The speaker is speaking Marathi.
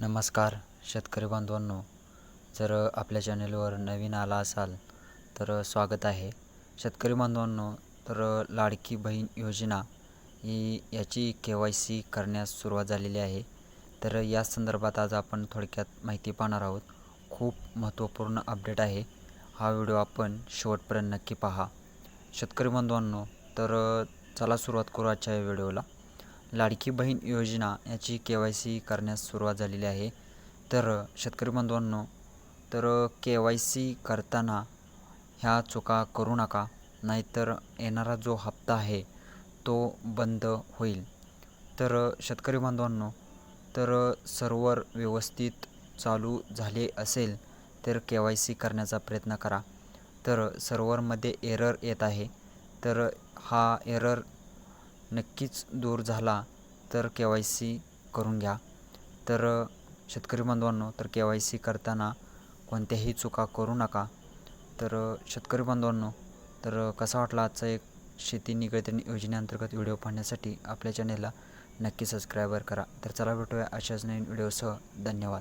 नमस्कार शेतकरी बांधवांनो. जर आपल्या चॅनेलवर नवीन आला असाल तर स्वागत आहे. शेतकरी बांधवांनो तर लाडकी बहीण योजना ही याची के वाय सी करण्यास सुरुवात झालेली आहे. तर या संदर्भात आज आपण थोडक्यात माहिती पाहणार आहोत. खूप महत्त्वपूर्ण अपडेट आहे. हा व्हिडिओ आपण शेवटपर्यंत नक्की पहा. शेतकरी बांधवांनो तर चला सुरुवात करू आजच्या या व्हिडिओला. लाडकी बहीण योजना याची के वाय सी करण्यास सुरुवात झालेली आहे. तर शेतकरी बांधवांनो तर के वाय सी करताना ह्या चुका करू नका नाहीतर येणारा जो हप्ता आहे तो बंद होईल. तर शेतकरी बांधवांनो तर सर्वर व्यवस्थित चालू झाले असेल तर के वाय सी करण्याचा प्रयत्न करा. तर सर्वरमध्ये एरर येत आहे. तर हा एरर नक्कीच दूर झाला तर के वाय सी करून घ्या. तर शेतकरी बांधवांनो तर के वाय सी करताना कोणत्याही चुका करू नका. तर शेतकरी बांधवांनो तर कसा वाटला आजचा एक शेती निगडित योजनेअंतर्गत व्हिडिओ पाहण्यासाठी आपल्या चॅनेलला नक्की सबस्क्रायबर करा. तर चला भेटूया अशाच नवीन व्हिडिओसह. धन्यवाद.